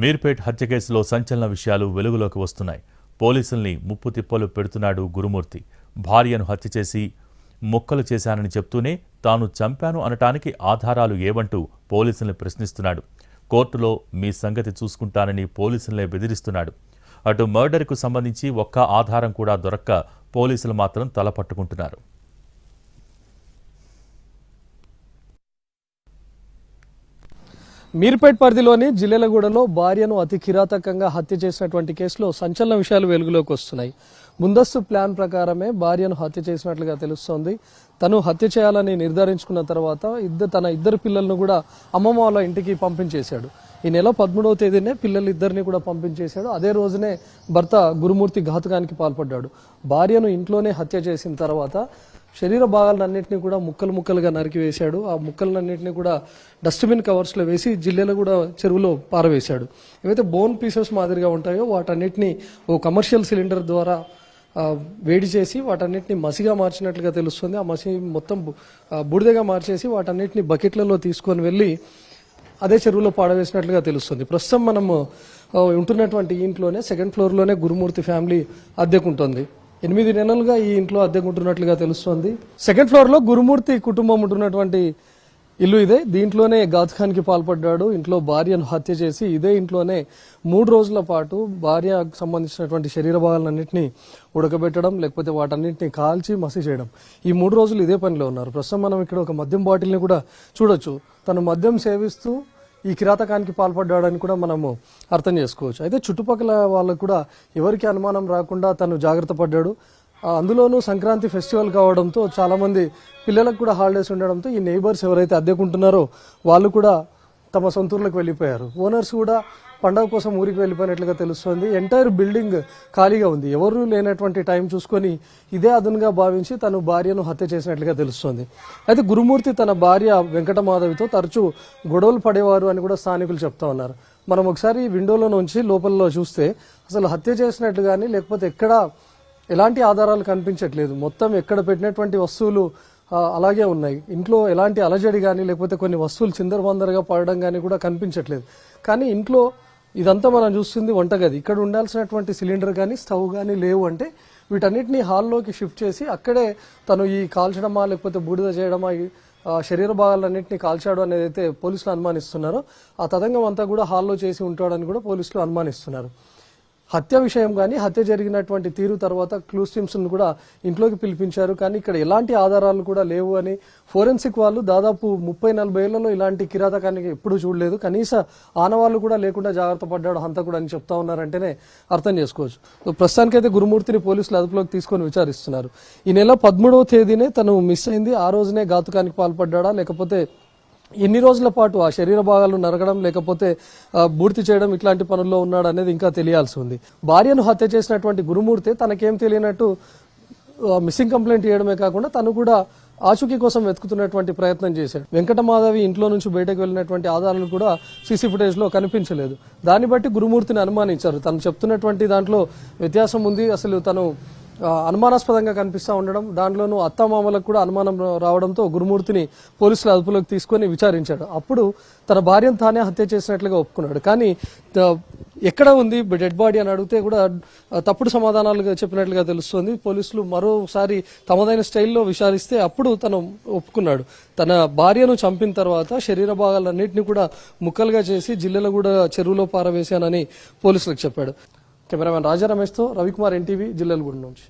మీర్పేట్ హత్య కేసులో సంచలన విషయాలు వెలుగులోకి వస్తున్నాయి. పోలీసుల్ని ముప్పు తిప్పలు పెడుతున్నాడు గురుమూర్తి. భార్యను హత్య చేసి మొక్కలు చేశానని చెప్తూనే తాను చంపాను అనటానికి ఆధారాలు ఏవంటూ పోలీసుల్ని ప్రశ్నిస్తున్నాడు. కోర్టులో మీ సంగతి చూసుకుంటానని పోలీసులనే బెదిరిస్తున్నాడు. అటు మర్డర్కు సంబంధించి ఒక్క ఆధారం కూడా దొరక్క పోలీసులు మాత్రం తలపట్టుకుంటున్నారు. మీర్పేట్ పరిధిలోని జిల్లెలగూడలో భార్యను అతి కిరాతకంగా హత్య చేసినటువంటి కేసులో సంచలన విషయాలు వెలుగులోకి వస్తున్నాయి. ముందస్తు ప్లాన్ ప్రకారమే భార్యను హత్య చేసినట్లుగా తెలుస్తోంది. తను హత్య చేయాలని నిర్ధారించుకున్న తర్వాత ఇద్దరు తన ఇద్దరు పిల్లలను కూడా అమ్మమ్మ వాళ్ళ ఇంటికి పంపించేశాడు. ఈ నెల పదమూడవ తేదీనే పిల్లలిద్దరిని కూడా పంపించేశాడు. అదే రోజునే భర్త గురుమూర్తి ఘాతుకానికి పాల్పడ్డాడు. భార్యను ఇంట్లోనే హత్య చేసిన తర్వాత శరీర భాగాలన్నింటినీ కూడా ముక్కలు ముక్కలుగా నరికివేశాడు ఆ ముక్కలన్నింటినీ కూడా డస్ట్బిన్ కవర్స్లో వేసి జిల్లెలో కూడా చెరువులో పారవేశాడు. ఏవైతే బోన్ పీసెస్ మాదిరిగా ఉంటాయో వాటన్నిటిని ఓ కమర్షియల్ సిలిండర్ ద్వారా వేడి చేసి వాటన్నిటిని మసిగా మార్చినట్లుగా తెలుస్తుంది. ఆ మసి మొత్తం బూడిదగా మార్చేసి వాటన్నిటిని బకెట్లలో తీసుకొని వెళ్ళి అదే చెరువులో పాడవేసినట్లుగా తెలుస్తుంది. ప్రస్తుతం మనము ఉంటున్నటువంటి ఇంట్లోనే సెకండ్ ఫ్లోర్లోనే గురుమూర్తి ఫ్యామిలీ అద్దెకుంటుంది. ఎనిమిది నెలలుగా ఈ ఇంట్లో అద్దెకుంటున్నట్లుగా తెలుస్తోంది. సెకండ్ ఫ్లోర్లో గురుమూర్తి కుటుంబం ఉంటున్నటువంటి ఇల్లు ఇదే. దీంట్లోనే కి పాల్పడ్డాడు. ఇంట్లో భార్యను హత్య చేసి ఇదే ఇంట్లోనే మూడు రోజుల పాటు భార్యకు సంబంధించినటువంటి శరీర భాగాలన్నింటినీ ఉడకబెట్టడం లేకపోతే వాటన్నింటినీ కాల్చి మసి చేయడం. ఈ మూడు రోజులు ఇదే పనిలో ఉన్నారు. ప్రస్తుతం మనం ఇక్కడ ఒక మద్యం బాటిల్ని కూడా చూడొచ్చు. తను మద్యం సేవిస్తూ ఈ కిరాతకానికి పాల్పడ్డాడని కూడా మనము అర్థం చేసుకోవచ్చు. అయితే చుట్టుపక్కల వాళ్ళకు కూడా ఎవరికి అనుమానం రాకుండా తను జాగ్రత్త పడ్డాడు. అందులోనూ సంక్రాంతి ఫెస్టివల్ కావడంతో చాలామంది పిల్లలకు కూడా హాలిడేస్ ఉండడంతో ఈ నైబర్స్ ఎవరైతే అద్దెకుంటున్నారో వాళ్ళు కూడా తమ సొంతూర్లకు వెళ్ళిపోయారు. ఓనర్స్ కూడా పండగ కోసం ఊరికి వెళ్ళిపోయినట్లుగా తెలుస్తుంది. ఎంటైర్ బిల్డింగ్ ఖాళీగా ఉంది. ఎవరు లేనటువంటి టైం చూసుకొని ఇదే అదునుగా భావించి తను భార్యను హత్య చేసినట్లుగా తెలుస్తోంది. అయితే గురుమూర్తి తన భార్య వెంకటమాధవితో తరచూ గొడవలు పడేవారు అని కూడా స్థానికులు చెప్తా ఉన్నారు. మనం ఒకసారి విండోలో నుంచి లోపలలో చూస్తే అసలు హత్య చేసినట్టు కానీ లేకపోతే ఎక్కడ ఎలాంటి ఆధారాలు కనిపించట్లేదు. మొత్తం ఎక్కడ పెట్టినటువంటి వస్తువులు అలాగే ఉన్నాయి. ఇంట్లో ఎలాంటి అలజడి కానీ లేకపోతే కొన్ని వస్తువులు చిందరబందరగా పడడం కానీ కూడా కనిపించట్లేదు. కానీ ఇంట్లో ఇదంతా మనం చూస్తుంది వంటగది. ఇక్కడ ఉండాల్సినటువంటి సిలిండర్ కానీ స్టవ్ కానీ లేవు అంటే వీటన్నిటిని హాల్లోకి షిఫ్ట్ చేసి అక్కడే తను ఈ కాల్చడమా లేకపోతే బూడిద చేయడమా ఈ, శరీర భాగాలన్నింటినీ కాల్చాడు అనేది అయితే పోలీసులు అనుమానిస్తున్నారు. ఆ తదంగం అంతా కూడా హాల్లో చేసి ఉంటాడని కూడా పోలీసులు అనుమానిస్తున్నారు. హత్య విషయం కానీ హత్య జరిగినటువంటి తీరు తర్వాత క్లూస్ టీమ్స్ కూడా ఇంట్లోకి పిలిపించారు. కానీ ఇక్కడ ఎలాంటి ఆధారాలు కూడా లేవు అని ఫోరెన్సిక్ వాళ్ళు దాదాపు ముప్పై నలభై ఏళ్ళలో ఇలాంటి కిరాతకానికి ఎప్పుడు చూడలేదు. కనీస ఆనవాళ్ళు కూడా లేకుండా జాగ్రత్త పడ్డాడు హంతకుడు అని చెప్తా ఉన్నారంటేనే అర్థం చేసుకోవచ్చు. సో ప్రస్తుతానికైతే గురుమూర్తిని పోలీసులు అదుపులోకి తీసుకొని విచారిస్తున్నారు. ఈ నెల పదమూడవ తేదీనే తను మిస్ అయింది. ఆ రోజునే ఘాతుకానికి పాల్పడ్డా లేకపోతే ఎన్ని రోజుల పాటు ఆ శరీర భాగాలు నరగడం లేకపోతే బూర్తి చేయడం ఇట్లాంటి పనుల్లో ఉన్నాడు అనేది ఇంకా తెలియాల్సి ఉంది. భార్యను హత్య చేసినటువంటి గురుమూర్తి తనకేం తెలియనట్టు మిస్సింగ్ కంప్లైంట్ చేయడమే కాకుండా తను కూడా ఆచూకీ కోసం వెతుకుతున్నటువంటి ప్రయత్నం చేశాడు. వెంకటమాధవి ఇంట్లో నుంచి బయటకు వెళ్ళినటువంటి ఆధారాలు కూడా సీసీ ఫుటేజ్లో కనిపించలేదు. దాన్ని బట్టి గురుమూర్తిని అనుమానించారు. తను చెప్తున్నటువంటి దాంట్లో వ్యత్యాసం ఉంది. అసలు తను అనుమానాస్పదంగా కనిపిస్తూ ఉండడం దాంట్లోనూ అత్తమామలకు కూడా అనుమానం రావడంతో గురుమూర్తిని పోలీసులు అదుపులోకి తీసుకొని విచారించాడు. అప్పుడు తన భార్యను తానే హత్య చేసినట్లుగా ఒప్పుకున్నాడు. కానీ ఎక్కడ ఉంది డెడ్ బాడీ అని అడిగితే కూడా తప్పుడు సమాధానాలుగా చెప్పినట్లుగా తెలుస్తుంది. పోలీసులు మరోసారి తమదైన స్టైల్లో విచారిస్తే అప్పుడు తను ఒప్పుకున్నాడు. తన భార్యను చంపిన తర్వాత శరీర భాగాలన్నింటినీ కూడా ముక్కలుగా చేసి జిల్లెలో కూడా చెరువులో పారవేశానని పోలీసులకు చెప్పాడు. కెమెరామెన్ రాజా రమేష్తో రవికుమార్ ఎన్టీవీ జిల్లలగూడ నుంచి